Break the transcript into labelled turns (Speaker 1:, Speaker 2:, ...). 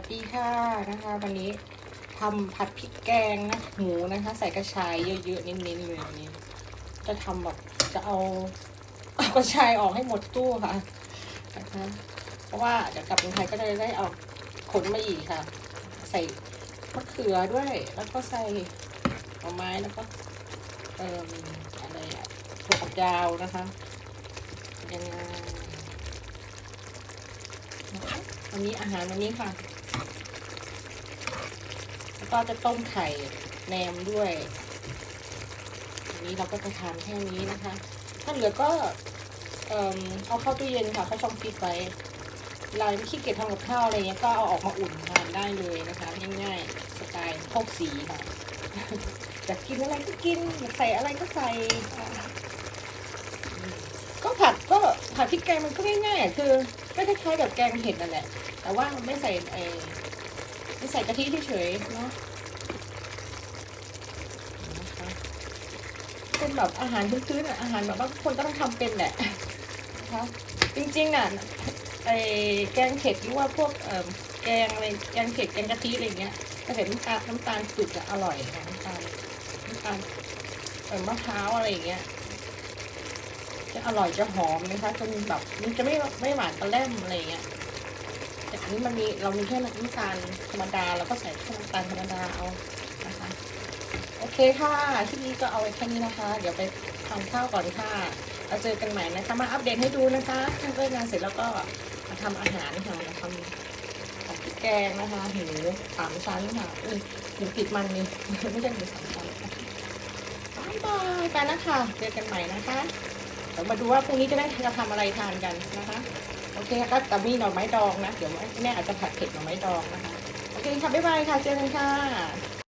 Speaker 1: ดีค่ะนะคะ วันนี้ทำผัดพริกแกงนะหมูนะคะ ใส่กระชายเยอะๆเน้นๆเลยวันนี้ จะทำแบบจะเอาเอากระชายออกให้หมดตู้ค่ะนะคะเพราะว่าเดี๋ยวกลับเมืองไทยก็จะได้เอาขนมาอีกค่ะ ใส่มะเขือด้วย แล้วก็ใส่หน่อไม้แล้วก็เอ่ออะไรอะถั่วฝักยาวนะคะยังไงวันนี้อาหารวันนี้ค่ะ ก็จะต้มไข่แหนมด้วยอันนี้เราก็จะทานแค่นี้นะคะ ถ้าเหลือก็เอ่อเอาเข้าตู้เย็นค่ะเข้าช่องฟรีซไว้เวลาไม่ขี้เกียจทำกับข้าวอะไรเงี้ยก็เอาออกมาอุ่นทานได้เลยนะคะง่ายๆสไตล์โคกสีค่ะอยากกินอะไรก็กินอยากใส่อะไรก็ใส่ ก็ผัดก็ผัดพริกแกงมันก็ง่ายๆคือก็คล้ายๆกับแกงเห็ดนั่นแหละ แต่ว่าไม่ใส่ไอ้ ไม่ใส่กะทิเฉยๆเนาะเป็นแบบอาหารพื้นๆอาหารแบบว่าคนก็ต้องทำเป็นแหละนะคะจริงๆน่ะไอ้แกงเผ็ดหรือว่าพวกเออแกงอะไรแกงเผ็ดแกงกะทิอะไรเงี้ยถ้าเห็นน้ำตาลน้ำตาลสุดจะอร่อยค่ะน้ำตาลน้ำตาลเอ่อมะพร้าวอะไรเงี้ยจะอร่อยจะหอมนะคะจนแบบมันจะไม่ไม่หวานตะแล่มอะไรเงี้ย แต่อันนี้มันมีเรามีแค่น้ำตาลธรรมดาเราก็ใส่แค่น้ำตาลธรรมดาเอานะคะโอเคค่ะที่นี้ก็เอาไว้แค่นี้นะคะ เดี๋ยวไปทานข้าวก่อนค่ะเราเจอกันใหม่นะคะ มาอัปเดตให้ดูนะคะทำเลิกงานเสร็จแล้วก็มาทำอาหารค่ะมาทำผัดพริกแกงนะคะหมูสามชั้นค่ะอุ้ยหมูติดมันนี่ไม่ใช่หมูสามชั้นบายบายไปแล้วค่ะเจอกันใหม่นะคะเดี๋ยวมาดูว่าพรุ่งนี้จะได้จะทำอะไรทานกันนะคะ โอเคก็แต่มีหน่อไม้ดองนะ เดี๋ยวแม่อาจจะผัดเผ็ดหน่อไม้ดองนะคะ โอเคค่ะ บ๊ายบายค่ะ เจอกันค่ะ